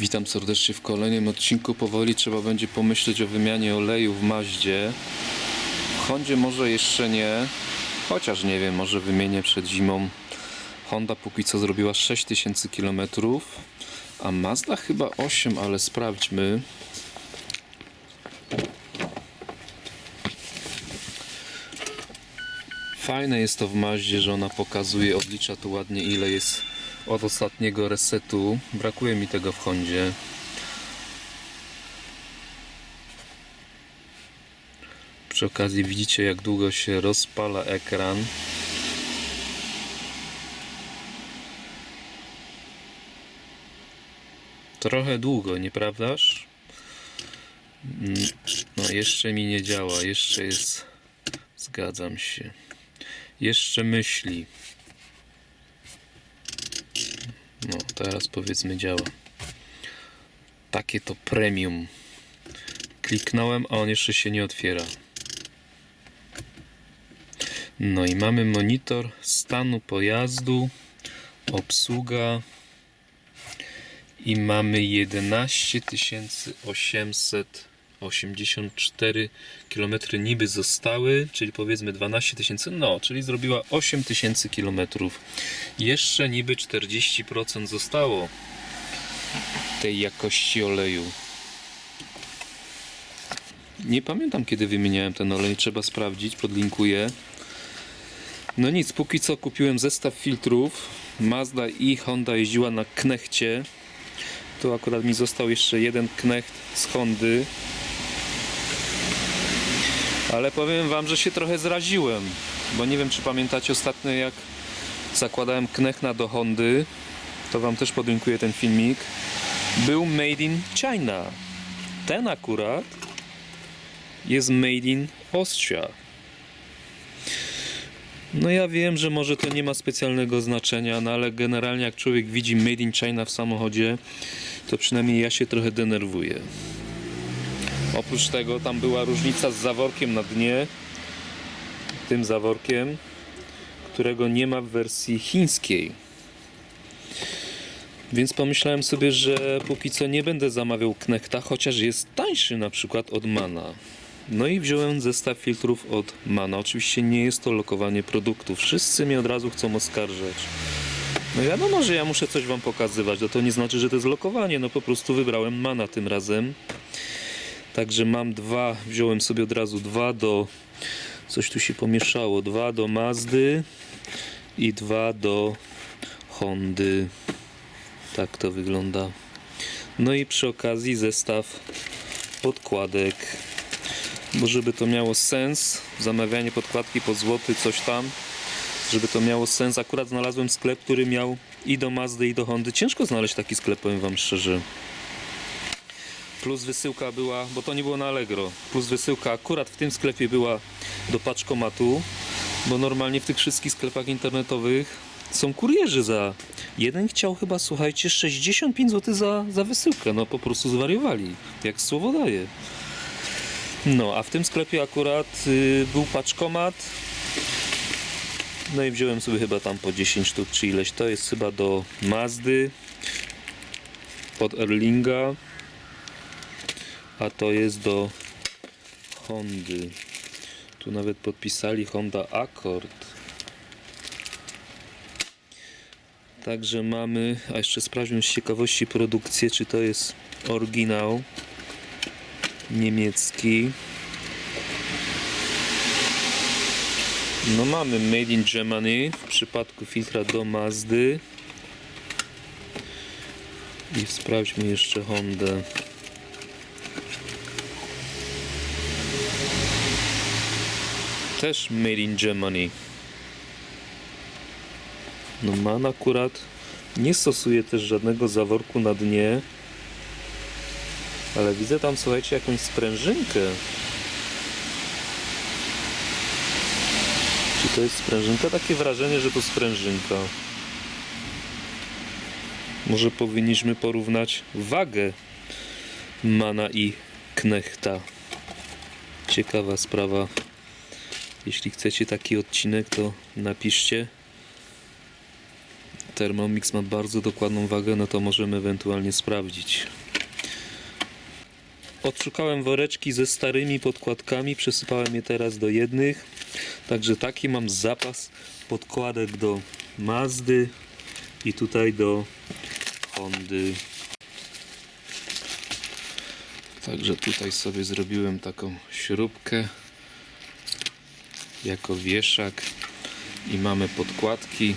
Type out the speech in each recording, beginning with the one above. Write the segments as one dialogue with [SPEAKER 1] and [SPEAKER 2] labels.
[SPEAKER 1] Witam serdecznie w kolejnym odcinku. Powoli trzeba będzie pomyśleć o wymianie oleju w Maździe. W Hondzie może jeszcze nie, chociaż nie wiem, może wymienię przed zimą. Honda póki co zrobiła 6000 km, a Mazda chyba 8, ale sprawdźmy. Fajne jest to w Maździe, że ona pokazuje, odlicza tu ładnie ile jest od ostatniego resetu. Brakuje mi tego w Hondzie. Przy okazji widzicie jak długo się rozpala ekran. Trochę długo, nieprawdaż? No jeszcze mi nie działa, jeszcze jest... Zgadzam się. Jeszcze myśli. No, teraz powiedzmy działa. Takie to premium. Kliknąłem, a on jeszcze się nie otwiera. No i mamy monitor stanu pojazdu, obsługa i mamy 11 884 km niby zostały, czyli powiedzmy 12 tysięcy, no, czyli zrobiła 8 tysięcy km. Jeszcze niby 40% zostało tej jakości oleju. Nie pamiętam kiedy wymieniałem ten olej, trzeba sprawdzić, podlinkuję. No nic, póki co kupiłem zestaw filtrów. Mazda i Honda jeździła na knechcie. Tu akurat mi został jeszcze jeden knecht z Hondy. Ale powiem wam, że się trochę zraziłem. Bo nie wiem, czy pamiętacie ostatnio, jak zakładałem knechna do Hondy. To wam też podlinkuję ten filmik. Był made in China. Ten akurat jest made in Austria. No ja wiem, że może to nie ma specjalnego znaczenia, no ale generalnie jak człowiek widzi made in China w samochodzie, to przynajmniej ja się trochę denerwuję. Oprócz tego tam była różnica z zaworkiem na dnie, tym zaworkiem, którego nie ma w wersji chińskiej. Więc pomyślałem sobie, że póki co nie będę zamawiał Knechta, chociaż jest tańszy na przykład od Mana. No i wziąłem zestaw filtrów od Mana. Oczywiście nie jest to lokowanie produktu. Wszyscy mnie od razu chcą oskarżać. No wiadomo, że ja muszę coś wam pokazywać. No to nie znaczy, że to jest lokowanie. No po prostu wybrałem Mana tym razem. Także mam dwa, wziąłem sobie od razu dwa do... Coś tu się pomieszało. Dwa do Mazdy i dwa do Hondy. Tak to wygląda. No i przy okazji zestaw podkładek. Bo żeby to miało sens, zamawianie podkładki po złoty, coś tam, żeby to miało sens, akurat znalazłem sklep, który miał i do Mazdy, i do Hondy. Ciężko znaleźć taki sklep, powiem wam szczerze. Plus wysyłka była, bo to nie było na Allegro, plus wysyłka akurat w tym sklepie była do paczkomatu, bo normalnie w tych wszystkich sklepach internetowych są kurierzy za... Jeden chciał chyba, słuchajcie, 65 zł za, za wysyłkę, no po prostu zwariowali, jak słowo daje. No, a w tym sklepie akurat y, był paczkomat. No i wziąłem sobie chyba tam po 10 sztuk czy ileś. To jest chyba do Mazdy od Erlinga. A to jest do Hondy. Tu nawet podpisali Honda Accord. Także mamy, a jeszcze sprawdźmy z ciekawości produkcję, czy to jest oryginał niemiecki. No mamy Made in Germany w przypadku filtra do Mazdy. I sprawdźmy jeszcze Hondę. Też Made in Germany. No man akurat nie stosuje też żadnego zaworku na dnie. Ale widzę tam, słuchajcie, jakąś sprężynkę. Czy to jest sprężynka? Takie wrażenie, że to sprężynka. Może powinniśmy porównać wagę Mana i Knechta. Ciekawa sprawa. Jeśli chcecie taki odcinek, to napiszcie. Thermomix ma bardzo dokładną wagę, no to możemy ewentualnie sprawdzić. Odszukałem woreczki ze starymi podkładkami, przesypałem je teraz do jednych. Także taki mam zapas podkładek do Mazdy i tutaj do Hondy. Także tutaj sobie zrobiłem taką śrubkę jako wieszak i mamy podkładki.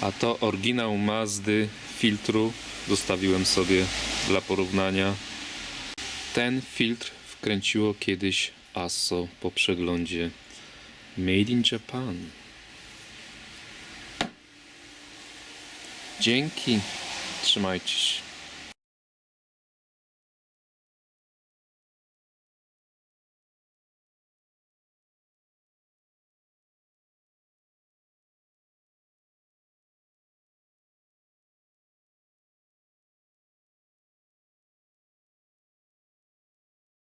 [SPEAKER 1] A to oryginał Mazdy filtru zostawiłem sobie dla porównania. Ten filtr wkręciło kiedyś ASO po przeglądzie Made in Japan. Dzięki. Trzymajcie się.